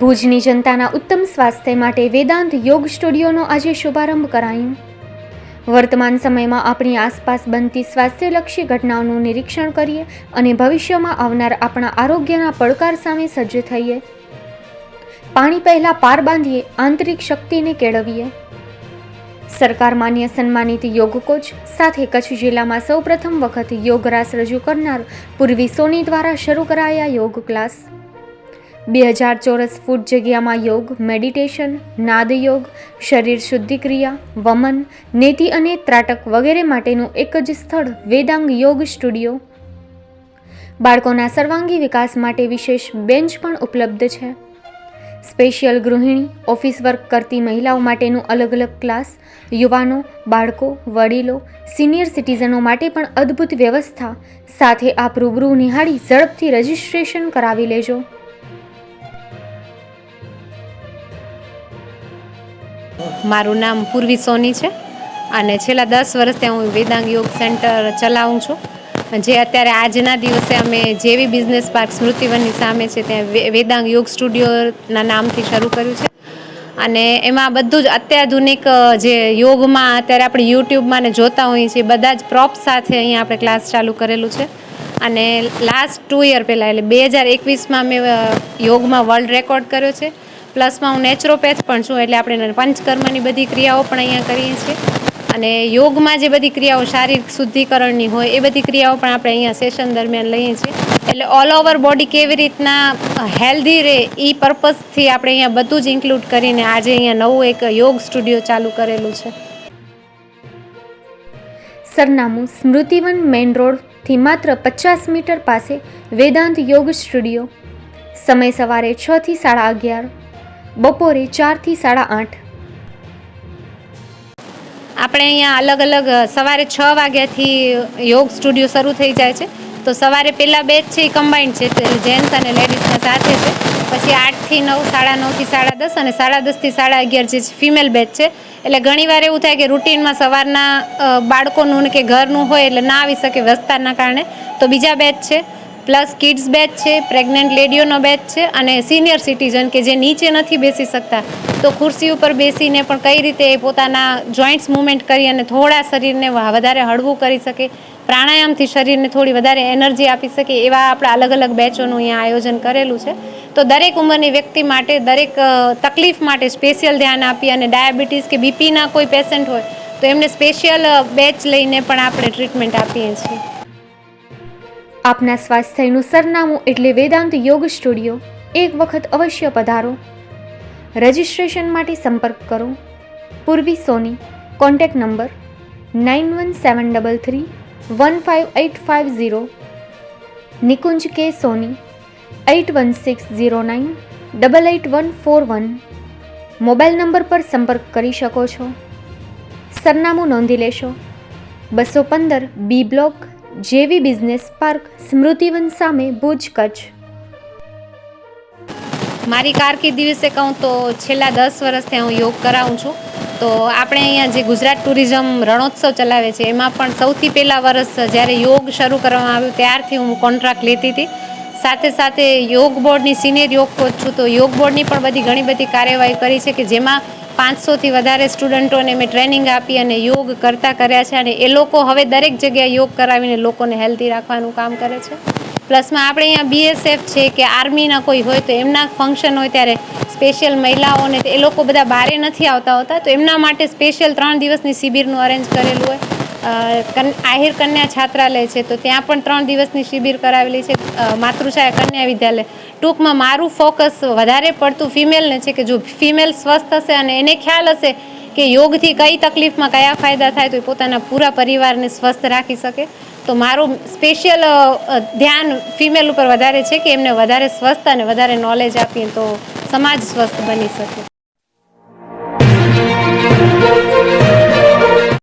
ભુજની જનતાના ઉત્તમ સ્વાસ્થ્ય માટે વેદાંત યોગ સ્ટુડિયોનો આજે શુભારંભ કરાયું. વર્તમાન સમયમાં આપણી આસપાસ બનતી સ્વાસ્થ્યલક્ષી ઘટનાઓનું નિરીક્ષણ કરીએ અને ભવિષ્યમાં આવનાર આપણા આરોગ્યના પડકાર સામે સજ્જ થઈએ. પાણી પહેલાં પાર બાંધીએ, આંતરિક શક્તિને કેળવીએ. સરકાર માન્ય સન્માનિત યોગ કોચ, સાથે કચ્છ જિલ્લામાં સૌપ્રથમ વખત યોગ રાસ રજૂ કરનાર પૂર્વી સોની દ્વારા શરૂ કરાયા યોગ ક્લાસ. બે હજાર ચોરસ ફૂટ જગ્યામાં યોગ, મેડિટેશન નાદ યોગ શરીર શુદ્ધિક્રિયા, વમન, નેતિ અને ત્રાટક વગેરે માટેનું એક જ સ્થળ, વેદાંગ યોગ સ્ટુડિયો. બાળકોના સર્વાંગી વિકાસ માટે વિશેષ બેન્ચ પણ ઉપલબ્ધ છે. સ્પેશિયલ ગૃહિણી, ઓફિસ વર્ક કરતી મહિલાઓ માટેનું અલગ અલગ ક્લાસ, યુવાનો, બાળકો, વડીલો, સિનિયર સિટીઝનો માટે પણ અદ્ભુત વ્યવસ્થા. સાથે આપ રૂબરૂ નિહાળી ઝડપથી રજિસ્ટ્રેશન કરાવી લેજો. મારું નામ પૂર્વી સોની છે અને છેલ્લા દસ વર્ષથી હું વેદાંગ યોગ સેન્ટર ચલાવું છું. જે અત્યારે આજના દિવસે અમે જેવી બિઝનેસ પાર્ક સ્મૃતિવનની સામે છે ત્યાં વેદાંગ યોગ સ્ટુડિયોના નામથી શરૂ કર્યું છે. અને એમાં બધું જ અત્યાધુનિક જે યોગમાં અત્યારે આપણે યુટ્યુબમાં ને જોતા હોઈએ છીએ, બધા જ પ્રોપ સાથે અહીંયા આપણે ક્લાસ ચાલુ કરેલું છે. અને લાસ્ટ ટુ યર પહેલાં, એટલે બે હજાર એકવીસમાં મેં યોગમાં વર્લ્ડ રેકોર્ડ કર્યો છે. પ્લસમાં હું નેચરોપેથ પણ છું એટલે આપણે પંચકર્મની બધી ક્રિયાઓ પણ અહીંયા કરીએ છીએ. અને યોગમાં જે બધી ક્રિયાઓ શારીરિક શુદ્ધિકરણની હોય એ બધી ક્રિયાઓ પણ આપણે અહીંયા સેશન દરમિયાન લઈએ છીએ. એટલે ઓલ ઓવર બોડી કેવી રીતના હેલ્ધી રહે એ પર્પઝથી આપણે અહીંયા બધું જ ઇન્ક્લુડ કરીને આજે અહીંયા નવું એક યોગ સ્ટુડિયો ચાલુ કરેલું છે. સરનામું સ્મૃતિવન મેઇન રોડથી માત્ર પચાસ મીટર પાસે વેદાંત યોગ સ્ટુડિયો. સમય સવારે છથી સાડા અગિયાર. બપોરે ચારથી સાડા આઠ. આપણે અહીંયા અલગ અલગ સવારે છ વાગ્યાથી યોગ સ્ટુડિયો શરૂ થઈ જાય છે. તો સવારે પહેલાં બેચ છે, એ કમ્બાઈન્ડ છે. જેન્ટ્સ અને લેડીઝના સાથે છે. પછી આઠથી નવ, સાડા નવથી સાડા દસ અને સાડા દસથી સાડા અગિયાર જે ફિમેલ બેચ છે. એટલે ઘણીવાર એવું થાય કે રૂટીનમાં સવારના બાળકોનું કે ઘરનું હોય એટલે ના આવી શકે વિસ્તારના કારણે. તો બીજા બેચ છે. પ્લસ કિડ્સ બેચ છે, પ્રેગ્નન્ટ લેડીઓનો બેચ છે અને સિનિયર સિટીઝન કે જે નીચે નથી બેસી શકતા, તો ખુરશી ઉપર બેસીને પણ કઈ રીતે એ પોતાના જોઈન્ટ્સ મૂવમેન્ટ કરી અને થોડા શરીરને વધારે હળવું કરી શકે, પ્રાણાયામથી શરીરને થોડી વધારે એનર્જી આપી શકે એવા આપણે અલગ અલગ બેચોનું અહીંયા આયોજન કરેલું છે. તો દરેક ઉંમરની વ્યક્તિ માટે દરેક તકલીફ માટે સ્પેશિયલ ધ્યાન આપી અને ડાયાબિટીસ કે બીપીના કોઈ પેશન્ટ હોય, તો એમને સ્પેશિયલ બેચ લઈને પણ આપણે ટ્રીટમેન્ટ આપીએ છીએ. આપના સ્વાસ્થ્યનું સરનામું એટલે વેદાંત યોગ સ્ટુડિયો. એક વખત અવશ્ય પધારો. રજિસ્ટ્રેશન માટે સંપર્ક કરો. Purvi Soni, contact number nine one seven double three one five eight five zero Nikunj K Soni eight one six zero nine double eight one four one mobile number પર સંપર્ક કરી શકો છો. સરનામું નોંધી લેશો. બસો પંદર બી બ્લોક જેવી બિઝનેસ પાર્ક સ્મૃતિવન સામે ભુજ કચ્છ. મારી કારકિર્દી વિશે કહું તો છેલ્લા દસ વર્ષથી હું યોગ કરાવું છું. તો આપણે અહીંયા જે ગુજરાત ટુરિઝમ રણોત્સવ ચલાવે છે, એમાં પણ સૌથી પહેલાં વર્ષ જ્યારે યોગ શરૂ કરવામાં આવ્યું ત્યારથી હું કોન્ટ્રાક્ટ લેતી હતી. સાથે સાથે યોગ બોર્ડની સિનિયર યોગ કોચ છું, તો યોગ બોર્ડની પણ બધી ઘણી બધી કાર્યવાહી કરી છે કે જેમાં પાંચસોથી વધારે સ્ટુડન્ટોને મેં ટ્રેનિંગ આપી અને યોગ કરતા કર્યા છે અને એ લોકો હવે દરેક જગ્યાએ યોગ કરાવીને લોકોને હેલ્ધી રાખવાનું કામ કરે છે. પ્લસમાં આપણે અહીંયા બીએસએફ છે કે આર્મીના કોઈ હોય તો એમના ફંક્શન હોય ત્યારે સ્પેશિયલ મહિલાઓને એ લોકો બધા બારે નથી આવતા હોતા તો એમના માટે સ્પેશિયલ ત્રણ દિવસની શિબિરનું અરેન્જ કરેલું હોય. આહિર કન્યા છાત્રાલય છે, તો ત્યાં પણ ત્રણ દિવસની શિબિર કરાવેલી છે માતૃછાયા કન્યા વિદ્યાલય. ટૂંકમાં મારું ફોકસ વધારે પડતું ફિમેલને છે કે જો ફિમેલ સ્વસ્થ હશે અને એને ખ્યાલ હશે કે યોગથી કઈ તકલીફમાં કયા ફાયદા થાય, તો એ પોતાના પૂરા પરિવારને સ્વસ્થ રાખી શકે. તો મારું સ્પેશિયલ ધ્યાન ફિમેલ ઉપર વધારે છે કે એમને વધારે સ્વસ્થ અને વધારે નોલેજ આપીએ તો સમાજ સ્વસ્થ બની શકે.